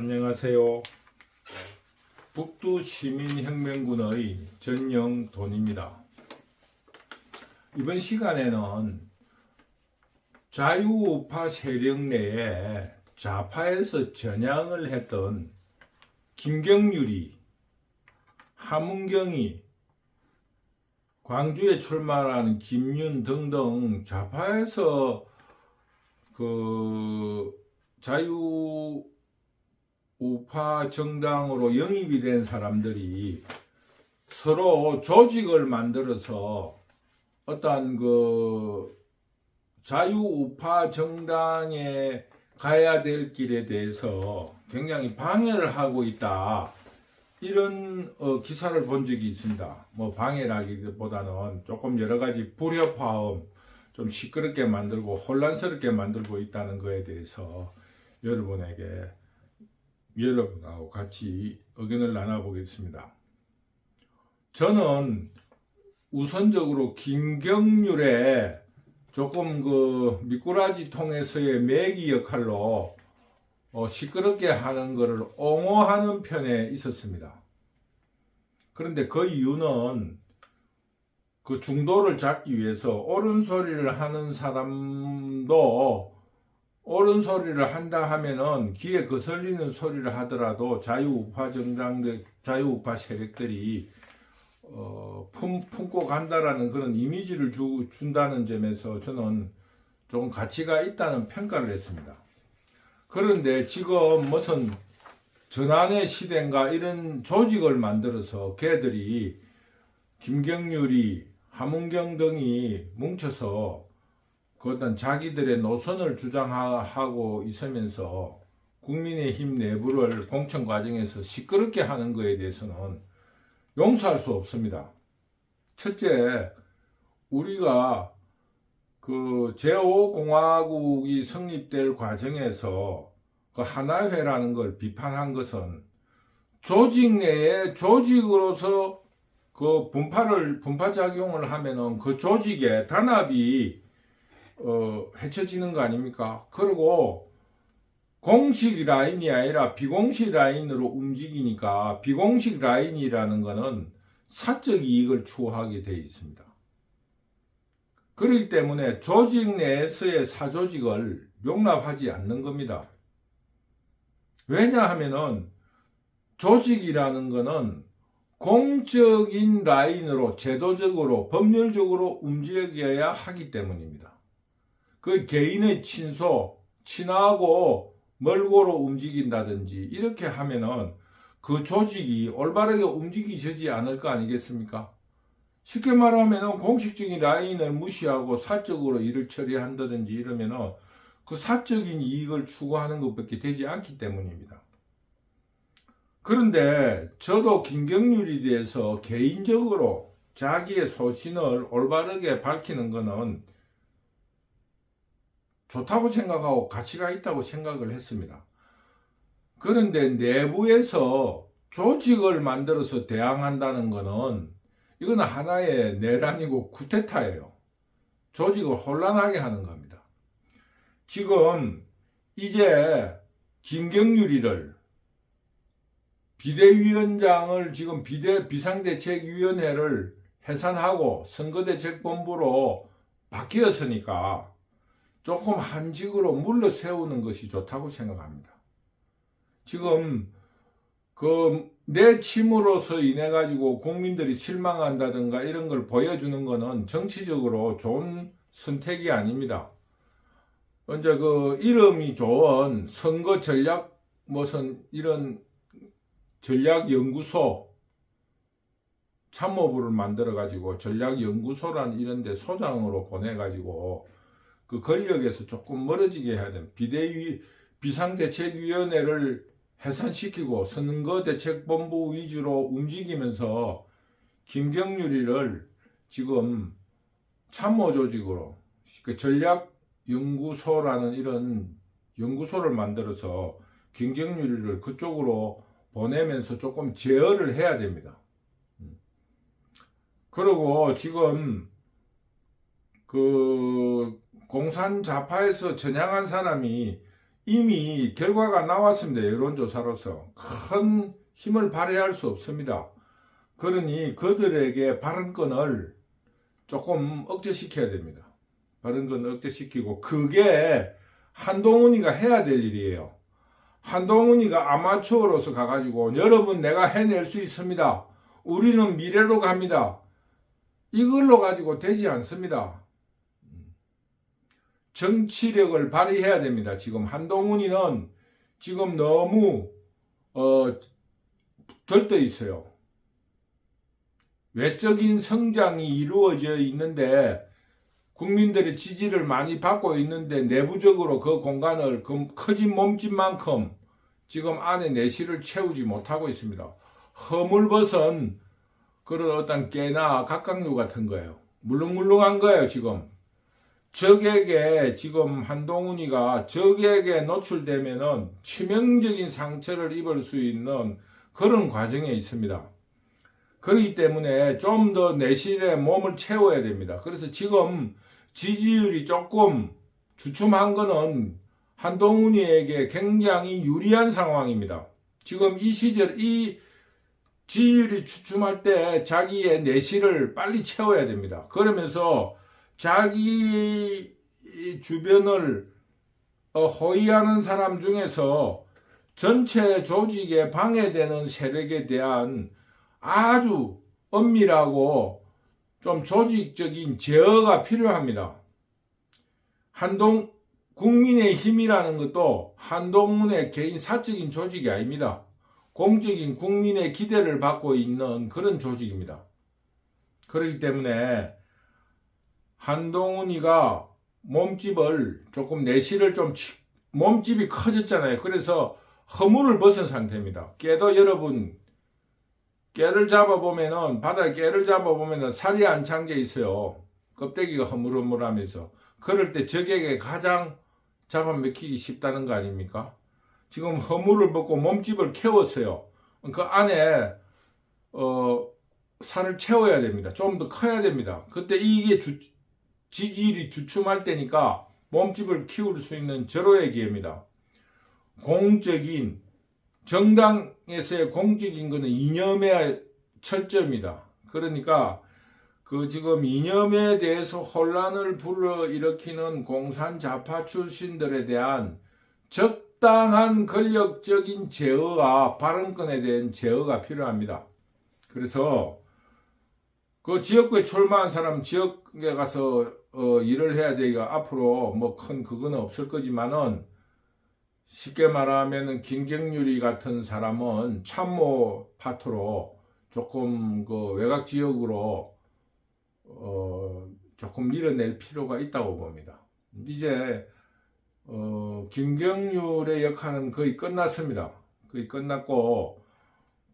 안녕하세요. 북두 시민혁명군의 전영돈입니다. 이번 시간에는 자유우파 세력 내에 좌파에서 전향을 했던 김경률이, 하문경이, 광주에 출마하는 김윤 등등 좌파에서 그 자유 우파 정당으로 영입이 된 사람들이 서로 조직을 만들어서 어떠한 그 자유우파 정당에 가야 될 길에 대해서 굉장히 방해를 하고 있다. 이런 어, 기사를 본 적이 있습니다. 뭐 방해라기보다는 조금 여러 가지 불협화음, 좀 시끄럽게 만들고 혼란스럽게 만들고 있다는 것에 대해서 여러분에게 여러분하고 같이 의견을 나눠보겠습니다. 저는 우선적으로 김경률의 조금 그 미꾸라지 통해서의 매기 역할로 어, 시끄럽게 하는 것을 옹호하는 편에 있었습니다. 그런데 그 이유는 그 중도를 잡기 위해서 옳은 소리를 하는 사람도 옳은 소리를 한다 하면은 귀에 거슬리는 소리를 하더라도 자유우파 정당들, 자유우파 세력들이 어, 품, 품고 간다라는 그런 이미지를 주, 준다는 점에서 저는 좀 가치가 있다는 평가를 했습니다. 그런데 지금 무슨 전환의 시대인가 이런 조직을 만들어서 걔들이 김경률이 하문경 등이 뭉쳐서 그 어떤 자기들의 노선을 주장하고 있으면서 국민의힘 내부를 공천 과정에서 시끄럽게 하는 것에 대해서는 용서할 수 없습니다. 첫째, 우리가 그 제5공화국이 성립될 과정에서 그 하나회라는 걸 비판한 것은 조직 내에 조직으로서 그 분파를 분파 작용을 하면은 그 조직의 단합이 어, 해쳐지는 거 아닙니까? 그리고 공식 라인이 아니라 비공식 라인으로 움직이니까 비공식 라인이라는 것은 사적 이익을 추구하게 되어 있습니다. 그렇기 때문에 조직 내에서의 사조직을 용납하지 않는 겁니다. 왜냐하면은 조직이라는 것은 공적인 라인으로 제도적으로 법률적으로 움직여야 하기 때문입니다. 그 개인의 친소, 친하고 멀고로 움직인다든지 이렇게 하면은 그 조직이 올바르게 움직이지 않을 거 아니겠습니까? 쉽게 말하면은 공식적인 라인을 무시하고 사적으로 일을 처리한다든지 이러면은 그 사적인 이익을 추구하는 것밖에 되지 않기 때문입니다. 그런데 저도 김경률에 대해서 개인적으로 자기의 소신을 올바르게 밝히는 것은 좋다고 생각하고 가치가 있다고 생각을 했습니다. 그런데 내부에서 조직을 만들어서 대항한다는 것은 이건 하나의 내란이고 쿠데타예요. 조직을 혼란하게 하는 겁니다. 지금 이제 김경률이를 비대위원장을 지금 비대 비상대책위원회를 해산하고 선거대책본부로 바뀌었으니까 조금 한직으로 물러 세우는 것이 좋다고 생각합니다. 지금 그 내 침으로서 인해 가지고 국민들이 실망한다든가 이런 걸 보여주는 것은 정치적으로 좋은 선택이 아닙니다. 먼저 그 이름이 좋은 선거 전략 무슨 이런 전략 연구소 참모부를 만들어 가지고 전략 연구소란 이런 데 소장으로 보내 가지고 그 권력에서 조금 멀어지게 해야 됩니다. 비대위 비상대책위원회를 해산시키고 선거대책본부 위주로 움직이면서 김경률이를 지금 참모조직으로 그 전략연구소라는 이런 연구소를 만들어서 김경률이를 그쪽으로 보내면서 조금 제어를 해야 됩니다. 음. 그리고 지금 그 공산 좌파에서 전향한 사람이 이미 결과가 나왔습니다. 여론조사로서 큰 힘을 발휘할 수 없습니다. 그러니 그들에게 발언권을 조금 억제시켜야 됩니다. 발언권 억제시키고 그게 한동훈이가 해야 될 일이에요. 한동훈이가 아마추어로서 가가지고 여러분 내가 해낼 수 있습니다. 우리는 미래로 갑니다. 이걸로 가지고 되지 않습니다. 정치력을 발휘해야 됩니다. 지금 한동훈이는 지금 너무 어, 들떠 있어요. 외적인 성장이 이루어져 있는데 국민들의 지지를 많이 받고 있는데 내부적으로 그 공간을 그 커진 몸집만큼 지금 안에 내실을 채우지 못하고 있습니다. 허물벗은 그런 어떤 깨나 각각류 같은 거예요. 물렁물렁한 거예요, 지금. 적에게 지금 한동훈이가 적에게 노출되면은 치명적인 상처를 입을 수 있는 그런 과정에 있습니다. 그렇기 때문에 좀 더 내실에 몸을 채워야 됩니다. 그래서 지금 지지율이 조금 주춤한 거는 한동훈이에게 굉장히 유리한 상황입니다. 지금 이 시절, 이 지지율이 주춤할 때 자기의 내실을 빨리 채워야 됩니다. 그러면서 자기 주변을 어, 호위하는 사람 중에서 전체 조직에 방해되는 세력에 대한 아주 엄밀하고 좀 조직적인 제어가 필요합니다. 한동 국민의 힘이라는 것도 한동훈의 개인 사적인 조직이 아닙니다. 공적인 국민의 기대를 받고 있는 그런 조직입니다. 그렇기 때문에 한동훈이가 몸집을 조금 내실을 좀 몸집이 커졌잖아요. 그래서 허물을 벗은 상태입니다. 깨도 여러분 깨를 잡아보면은 바다에 깨를 잡아보면은 살이 안 찬 게 있어요. 껍데기가 허물허물하면서 그럴 때 적에게 가장 잡아먹히기 쉽다는 거 아닙니까? 지금 허물을 벗고 몸집을 키웠어요. 그 안에 어, 살을 채워야 됩니다. 좀 더 커야 됩니다. 그때 이게 주, 지지율이 주춤할 때니까 몸집을 키울 수 있는 절호의 기회입니다. 공적인 정당에서의 공적인 것은 이념의 철저입니다. 그러니까 그 지금 이념에 대해서 혼란을 불러일으키는 공산 좌파 출신들에 대한 적당한 권력적인 제어와 발언권에 대한 제어가 필요합니다. 그래서 그 지역구에 출마한 사람 지역에 가서 어, 일을 해야 되기가 앞으로 뭐 큰 그거는 없을 거지만은 쉽게 말하면은 김경률이 같은 사람은 참모 파트로 조금 그 외곽 지역으로 어 조금 밀어낼 필요가 있다고 봅니다. 이제 어 김경률의 역할은 거의 끝났습니다. 거의 끝났고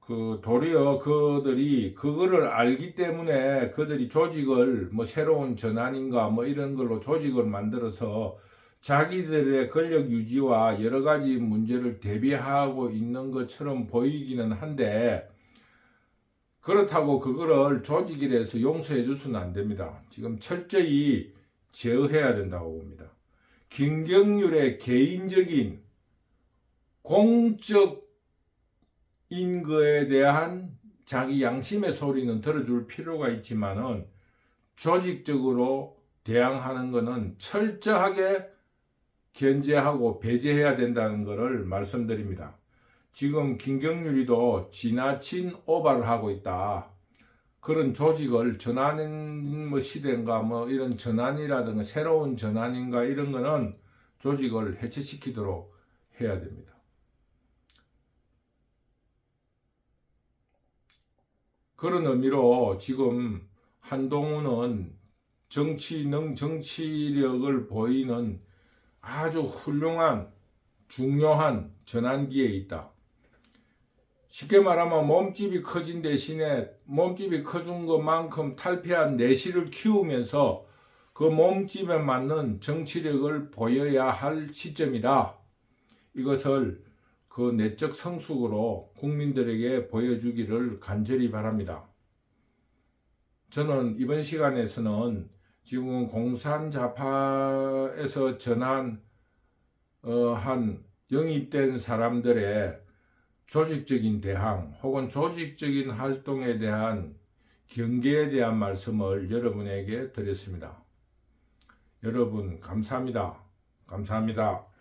그 도리어 그들이 그거를 알기 때문에 그들이 조직을 뭐 새로운 전환인가 뭐 이런 걸로 조직을 만들어서 자기들의 권력 유지와 여러 가지 문제를 대비하고 있는 것처럼 보이기는 한데 그렇다고 그거를 조직이라서 용서해 줄 수는 안 됩니다. 지금 철저히 제어해야 된다고 봅니다. 김경률의 개인적인 공적 인거에 대한 자기 양심의 소리는 들어줄 필요가 있지만은 조직적으로 대항하는 것은 철저하게 견제하고 배제해야 된다는 것을 말씀드립니다. 지금 김경률이도 지나친 오바를 하고 있다. 그런 조직을 전환 뭐 시대인가 뭐 이런 전환이라든가 새로운 전환인가 이런 거는 조직을 해체시키도록 해야 됩니다. 그런 의미로 지금 한동훈은 정치 능 정치력을 보이는 아주 훌륭한 중요한 전환기에 있다. 쉽게 말하면 몸집이 커진 대신에 몸집이 커진 것만큼 탈피한 내실을 키우면서 그 몸집에 맞는 정치력을 보여야 할 시점이다. 이것을 그 내적 성숙으로 국민들에게 보여주기를 간절히 바랍니다. 저는 이번 시간에서는 지금 공산좌파에서 전한 어, 한 영입된 사람들의 조직적인 대항 혹은 조직적인 활동에 대한 경계에 대한 말씀을 여러분에게 드렸습니다. 여러분 감사합니다. 감사합니다.